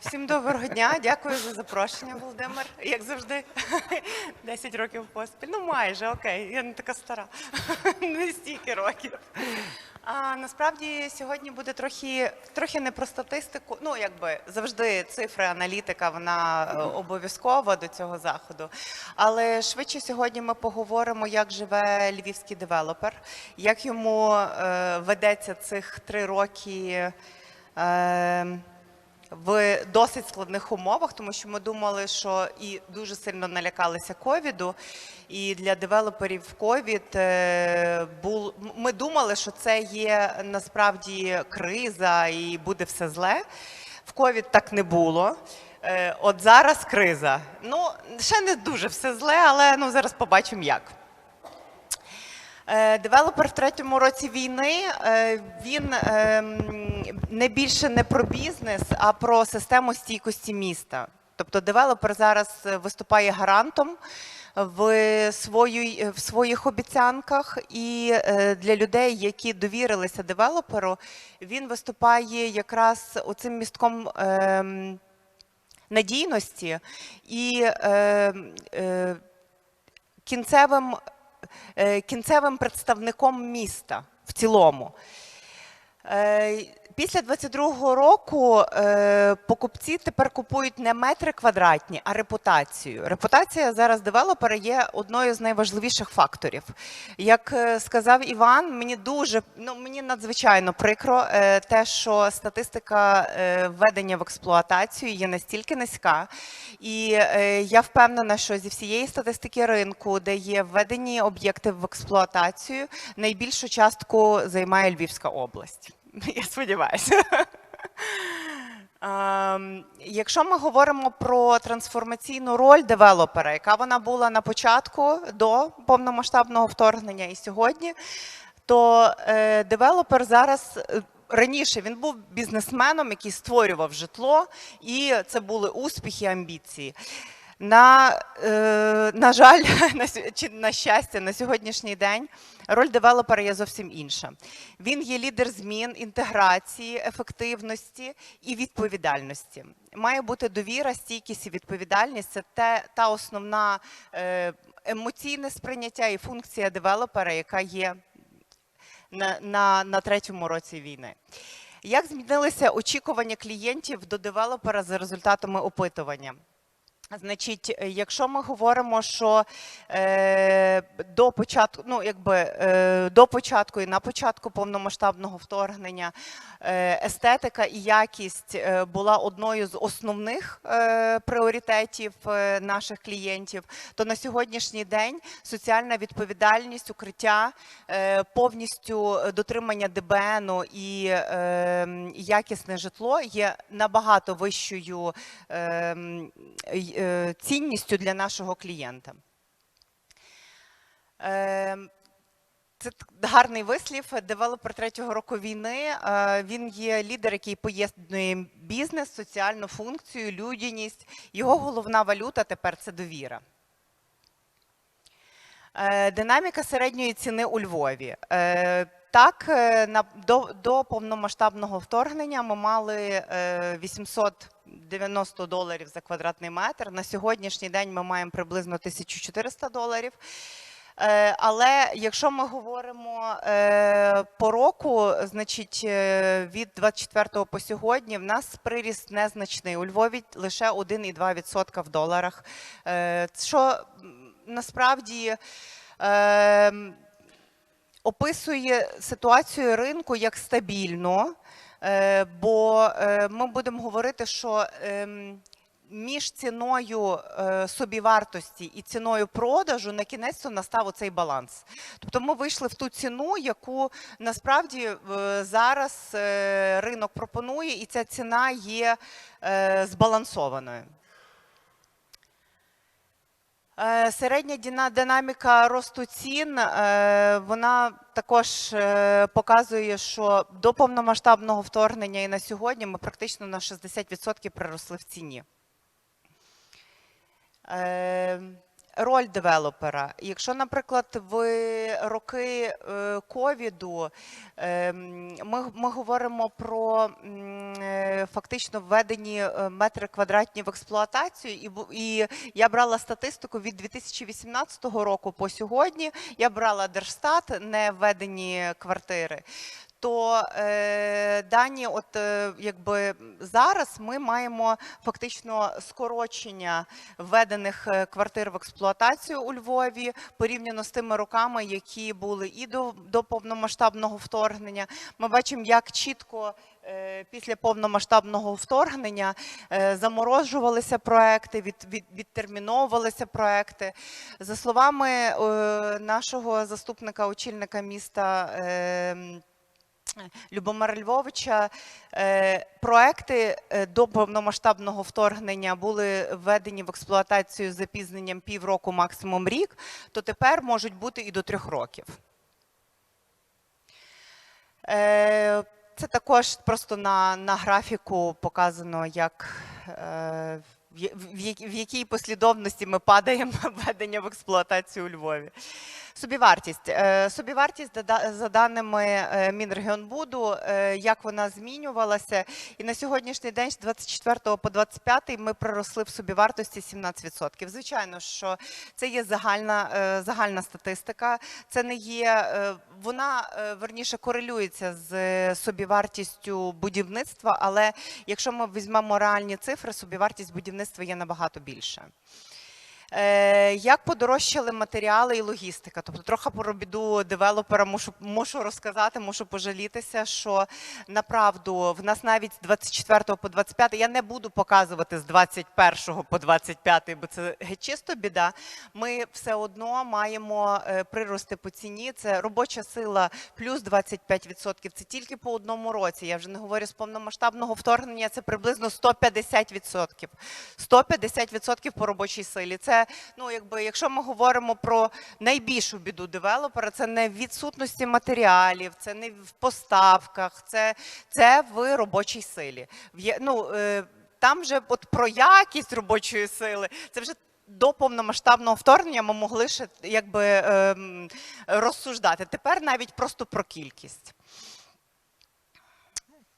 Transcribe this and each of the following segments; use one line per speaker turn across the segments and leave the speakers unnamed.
Всім доброго дня, дякую за запрошення, Володимир. Як завжди, 10 років поспіль. Ну майже окей, я не така стара, не стільки років. А насправді сьогодні буде трохи, трохи не про статистику. Ну якби завжди цифри, аналітика, вона е, обов'язкова до цього заходу. Але швидше сьогодні ми поговоримо, як живе львівський девелопер, як йому е, ведеться цих три роки. Е, в досить складних умовах, тому що ми думали, що і дуже сильно налякалися ковіду. І для девелоперів ковід е, був. Ми думали, що це є насправді криза і буде все зле. В ковід так не було. Е, От зараз криза. Ну ще не дуже все зле, але ну зараз побачимо як. Е, Девелопер в третьому році війни е, він ем, не більше не про бізнес, а про систему стійкості міста. Тобто девелопер зараз е, виступає гарантом в, свої, в своїх обіцянках, і для людей, які довірилися девелоперу, він виступає якраз оцим містком. ем, Надійності і е, е, кінцевим е, кінцевим представником міста в цілому. Після 22-го року е, покупці тепер купують не метри квадратні, а репутацію. Репутація зараз девелопера є одною з найважливіших факторів. Як е, сказав Іван, мені дуже ну мені надзвичайно прикро е, те, що статистика введення в експлуатацію є настільки низька, і я впевнена, що зі всієї статистики ринку, де є введені об'єкти в експлуатацію, найбільшу частку займає Львівська область. Я сподіваюся. Ем, Якщо ми говоримо про трансформаційну роль девелопера, яка вона була на початку до повномасштабного вторгнення і сьогодні, то е, девелопер зараз. е, Раніше він був бізнесменом, який створював житло, і це були успіхи, амбіції. На, е, на жаль, на, чи на щастя, на сьогоднішній день роль девелопера є зовсім інша. Він є лідер змін, інтеграції, ефективності і відповідальності. Має бути довіра, стійкість і відповідальність. Це те, та основна е, емоційне сприйняття і функція девелопера, яка є на, на, на третьому році війни. Як змінилися очікування клієнтів до девелопера за результатами опитування? Значить, е, якщо ми говоримо, що е, до початку, ну якби е, до початку і на початку повномасштабного вторгнення е, естетика і якість е, була одною з основних е, пріоритетів наших клієнтів, то на сьогоднішній день соціальна відповідальність, укриття, е, повністю дотримання ДБНу і е, якісне житло є набагато вищою е, Е, цінністю для нашого клієнта. Е, це гарний вислів. Девелопер третього року війни. Е, він є лідер, який поєднує бізнес, соціальну функцію, людяність. Його головна валюта тепер це довіра. Динаміка середньої ціни у Львові. Так, до повномасштабного вторгнення ми мали 800 90 доларів за квадратний метр. На сьогоднішній день ми маємо приблизно 1400 доларів. Е, але якщо ми говоримо е, по року, значить е, від 24 по сьогодні в нас приріст незначний у Львові лише 1,2% в доларах. Що насправді описує ситуацію ринку як стабільно бо е, ми будемо говорити, що ем, між ціною е, собівартості і ціною продажу на кінець настав оцей баланс. Тобто ми вийшли в ту ціну, яку насправді е, зараз е, ринок пропонує, і ця ціна є е, збалансованою. Е, Середня динаміка росту цін е, вона також е, показує, що до повномасштабного вторгнення і на сьогодні ми практично на 60% приросли в ціні. Роль девелопера. Якщо, наприклад, в роки е, ковіду е, ми, ми говоримо про е, фактично введені е, метри квадратні в експлуатацію, і, і я брала статистику від 2018 року по сьогодні. Я брала Держстат, не введені квартири. То е, дані, от е, якби зараз ми маємо фактично скорочення введених е, квартир в експлуатацію у Львові порівняно з тими роками, які були і до, до повномасштабного вторгнення. Ми бачимо, як чітко е, після повномасштабного вторгнення е, заморожувалися проекти, від, від, відтерміновувалися проекти. За словами нашого заступника очільника міста. Любомира Львовича е, проекти е, до повномасштабного вторгнення були введені в експлуатацію з запізненням півроку, максимум рік, то тепер можуть бути і до трьох років. Е, Це також просто на, на графіку показано, як в якій послідовності ми падаємо введення в експлуатацію у Львові. Собівартість. Е, Собівартість за даними е, Мінрегіонбуду, е, як вона змінювалася. І на сьогоднішній день з 24 по 25 ми приросли в собівартості 17%. Звичайно, що це є загальна, загальна статистика. Це не є вона верніше корелюється з собівартістю будівництва, але якщо ми візьмемо реальні цифри, собівартість будівництва є набагато більше. Е, Як подорожчали матеріали і логістика? Тобто, трохи про біду девелопера мушу, мушу розказати, мушу пожалітися, що направду в нас навіть з 24 по 25, я не буду показувати з 21 по 25, бо це чисто біда. Ми все одно маємо е, прирости по ціні. Це робоча сила плюс 25%. Це тільки по одному році. Я вже не говорю з повномасштабного вторгнення. Це приблизно 150%. 150% по робочій силі. Це ну, якби, якщо ми говоримо про найбільшу біду девелопера, це не в відсутності матеріалів, це не в поставках, це, це в робочій силі. В ну, е, там вже от про якість робочої сили, це вже. До повномасштабного вторгнення ми могли ще якби ем, розсуждати. Тепер навіть просто про кількість.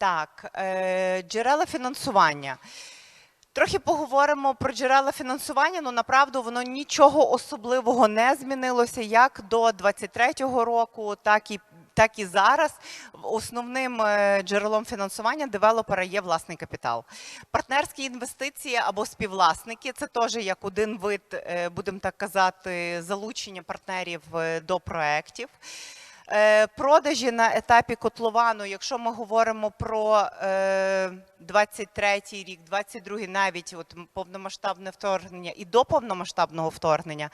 Так, е, джерела фінансування. Трохи поговоримо про джерела фінансування. Ну направду воно нічого особливого не змінилося як до 23-го року, так і так і зараз. Основним е, джерелом фінансування девелопера є власний капітал. Партнерські інвестиції або співвласники це теж як один вид, е, будемо так казати, залучення партнерів е, до проєктів. Е, Продажі на етапі котловану, якщо ми говоримо про е, 23-й рік, 22-й навіть от повномасштабне вторгнення і до повномасштабного вторгнення,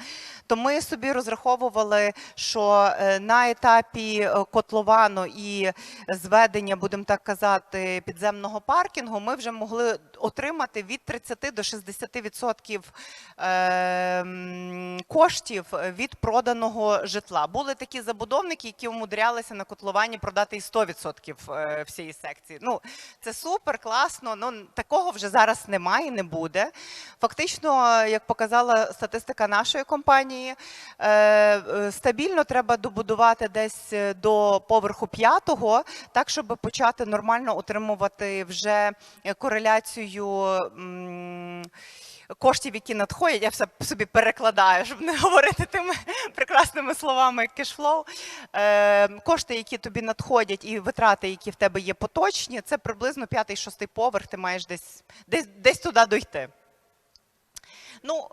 то ми собі розраховували, що е, на етапі е, котловану і зведення, будемо так казати, підземного паркінгу, ми вже могли отримати від 30 до 60 відсотків е, м, коштів від проданого житла. Були такі забудовники, які умудрялися на котловані продати і 100% е, всієї секції. Ну, це супер, класно. Ну такого вже зараз немає, не буде. Фактично, як показала статистика нашої компанії, е, е, стабільно треба добудувати десь е, до поверху п'ятого, так щоб почати нормально отримувати вже е, кореляцію. Коштів, які надходять, я все собі перекладаю, щоб не говорити тими прекрасними словами кешфлоу. Е, кошти, які тобі надходять, і витрати, які в тебе є поточні, це приблизно п'ятий-шостий поверх, ти маєш десь, десь, десь туди дойти. Ну,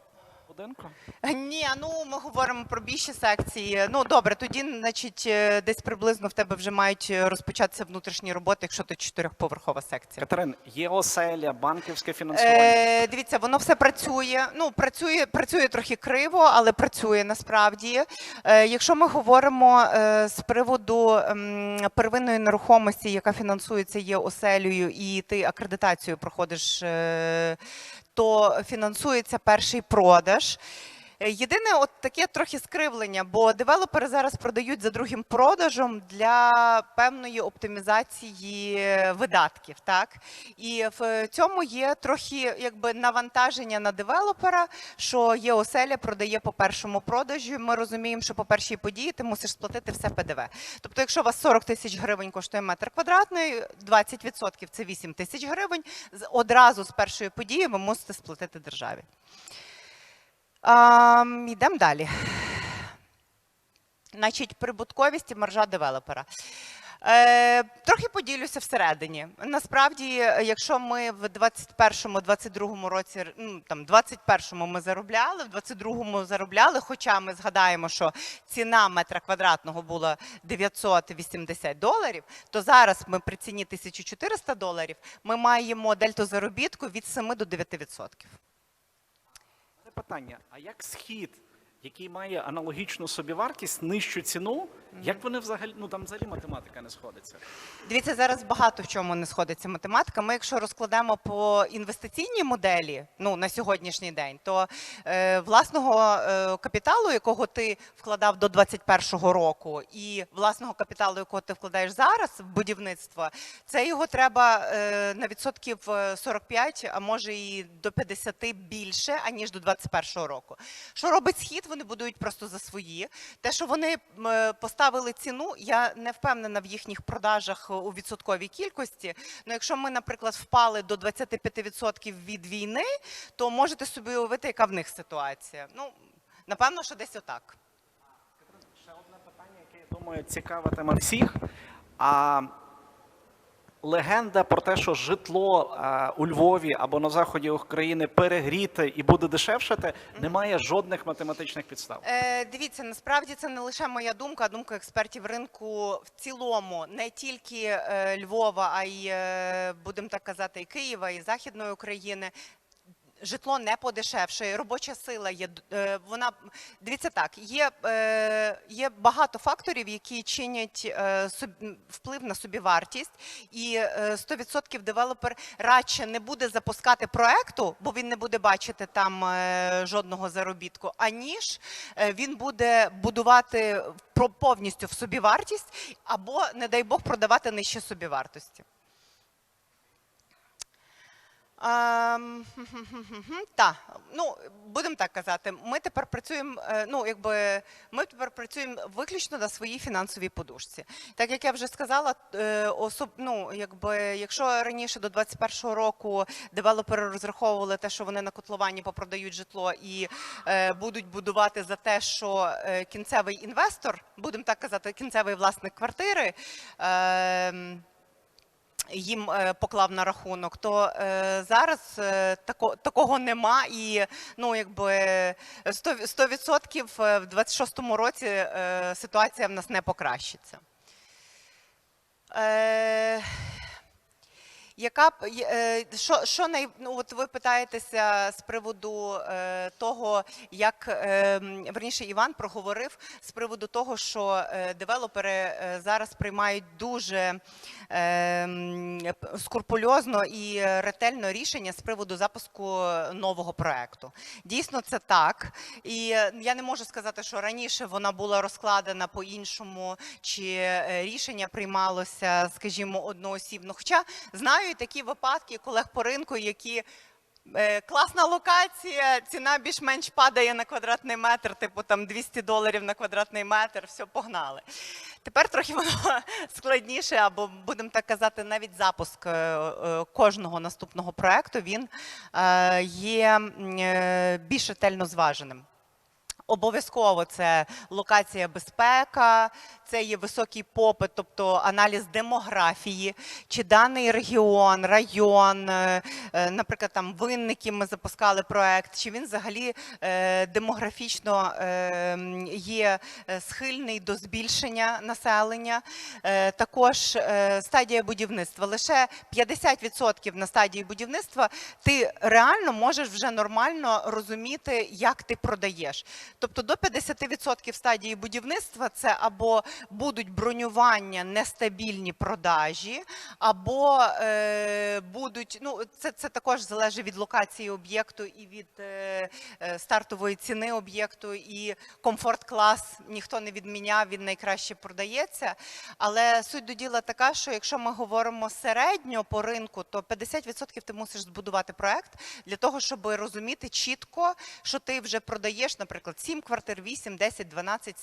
Будинку?
ні, ну ми говоримо про більші секції. Ну добре, тоді, значить, е, десь приблизно в тебе вже мають е, розпочатися внутрішні роботи, якщо ти чотирьохповерхова секція.
Катерин, є оселя, банківське фінансування.
Е, дивіться, воно все працює. Ну, працює, працює трохи криво, але працює насправді. Е, якщо ми говоримо е, з приводу ем, первинної нерухомості, яка фінансується є оселею, і ти акредитацію проходиш, е, то фінансується перший продаж. Е, Єдине, от таке трохи скривлення, бо девелопери зараз продають за другим продажем для певної оптимізації видатків. Так і в цьому є трохи якби навантаження на девелопера, що є оселя, продає по першому продажу. Ми розуміємо, що по першій події ти мусиш сплатити все ПДВ. Тобто, якщо у вас 40 тисяч гривень коштує метр квадратний, 20% це 8 тисяч гривень. Одразу з першої події ви мусите сплатити державі. Йдемо далі. Значить, прибутковість і маржа девелопера. Е, трохи поділюся всередині. Насправді, якщо ми в 21-22 році, ну там 21-му ми заробляли, в 22-му заробляли, хоча ми згадаємо, що ціна метра квадратного була 980 доларів, то зараз ми при ціні 1400 доларів ми маємо дельту заробітку від 7 до 9%.
Питання: а як схід, який має аналогічну собівартість, нижчу ціну, як вони взагалі, ну там взагалі математика не сходиться?
Дивіться, зараз багато в чому не сходиться математика. Ми, якщо розкладемо по інвестиційній моделі, ну на сьогоднішній день, то е, власного е, капіталу, якого ти вкладав до 2021 року, і власного капіталу, якого ти вкладаєш зараз в будівництво, це його треба е, на відсотків е, 45, а може і до 50 більше, аніж до 2021 року. Що робить схід? Вони будують просто за свої. Те, що вони е, поставили ціну, я не впевнена в їхніх продажах у відсотковій кількості. Ну, якщо ми, наприклад, впали до 25% від війни, то можете собі уявити, яка в них ситуація. Ну, напевно, що десь отак.
Ще одне питання, яке я думаю цікавитиме всіх. А легенда про те, що житло а, у Львові або на заході України перегріте і буде дешевшати, не має жодних математичних підстав.
Е, дивіться, насправді це не лише моя думка, а думка експертів ринку в цілому, не тільки е, Львова, а й е, будемо так казати, і Києва, і Західної України. Житло не подешевшає, робоча сила є е, вона дивіться так. Є, е, є багато факторів, які чинять е, вплив на собівартість, і е, 100% девелопер радше не буде запускати проекту, бо він не буде бачити там жодного заробітку, аніж він буде будувати повністю в собівартість, або, не дай Бог, продавати нижче собівартості. Так, ну будемо так казати. Ми тепер працюємо. е, Ну, якби ми тепер працюємо виключно на своїй фінансовій подушці. Так як я вже сказала, е, особ, ну, якби якщо раніше до 2021 року девелопери розраховували те, що вони на котловані попродають житло і е, будуть будувати за те, що е, кінцевий інвестор, будемо так казати, кінцевий власник квартири. Е, їм е, поклав на рахунок, то е, зараз е, тако, такого нема, і ну якби 100%, 100% в 26-му році ситуація в нас не покращиться. Яка е, що, що най, ну, от ви питаєтеся з приводу е, того, як е, верніше Іван проговорив з приводу того, що е, девелопери е, зараз приймають дуже е, скрупульозно і ретельно рішення з приводу запуску нового проекту. Дійсно, це так. І е, я не можу сказати, що раніше вона була розкладена по-іншому, чи е, рішення приймалося, скажімо, одноосібно. Хоча знаю і такі випадки колег по ринку, які. е, Класна локація, ціна більш-менш падає на квадратний метр, типу там 200 доларів на квадратний метр, все, погнали. Тепер трохи воно складніше, або будемо так казати, навіть запуск е, е, кожного наступного проекту він є більш ретельно зваженим. Обов'язково це локація безпека, це є високий попит, тобто аналіз демографії, чи даний регіон, район, е, е, наприклад, там винники ми запускали проект, чи він взагалі е, демографічно є схильний до збільшення населення. Також стадія будівництва. Лише 50% на стадії будівництва ти реально можеш вже нормально розуміти, як ти продаєш. Тобто до 50% стадії будівництва це або будуть бронювання, нестабільні продажі, або е, будуть. Ну це, це також залежить від локації об'єкту і від е, е, стартової ціни об'єкту. І комфорт клас ніхто не відміняв, він найкраще продається. Але суть до діла така, що якщо ми говоримо середньо по ринку, то 50% ти мусиш збудувати проект для того, щоб розуміти чітко, що ти вже продаєш, наприклад, 7 квартир, 8, 10, 12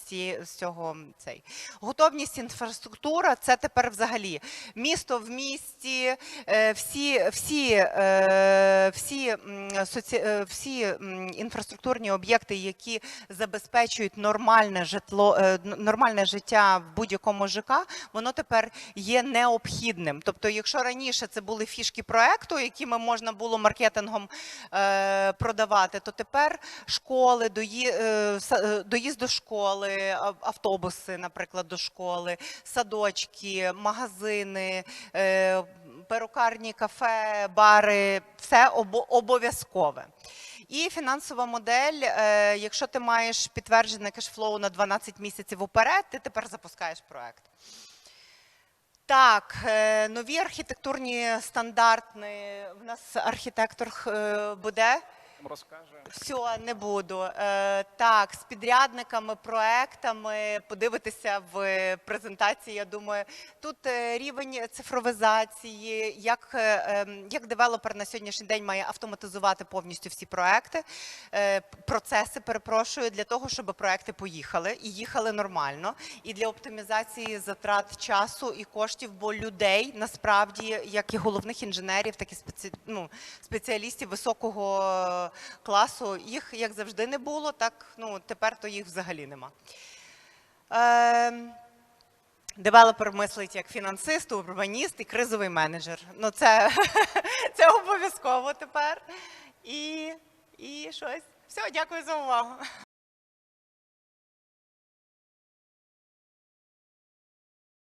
з цього цей. Готовність інфраструктура це тепер взагалі місто в місті, е, всі, всі, е, всі, е, всі інфраструктурні об'єкти, які забезпечують нормальне житло, нормальне життя в будь-якому ЖК, воно тепер є необхідним. Тобто, якщо раніше це були фішки проекту, якими можна було маркетингом продавати, то тепер школи, дої, доїзд до школи, автобуси, наприклад, до школи, садочки, магазини, е, перукарні, кафе, бари все обов'язкове. І фінансова модель, е, якщо ти маєш підтверджене кешфлоу на 12 місяців уперед, ти тепер запускаєш проект. Так, е, нові архітектурні стандарти. В нас архітектор е, буде.
Розкаже.
Все, не буду. Е, так, з підрядниками, проектами подивитися в презентації. Я думаю, тут е, рівень цифровізації, як, е, ем, як девелопер на сьогоднішній день має автоматизувати повністю всі проекти, е, процеси, перепрошую, для того, щоб проекти поїхали і їхали нормально. І для оптимізації затрат часу і коштів, бо людей насправді, як і головних інженерів, так і спеці... ну, спеціалістів високого класу, їх як завжди не було, так ну тепер то їх взагалі нема. Е, Девелопер мислить як фінансист, урбаніст і кризовий менеджер. Ну, це, це обов'язково тепер. І, і щось. Все, дякую за увагу.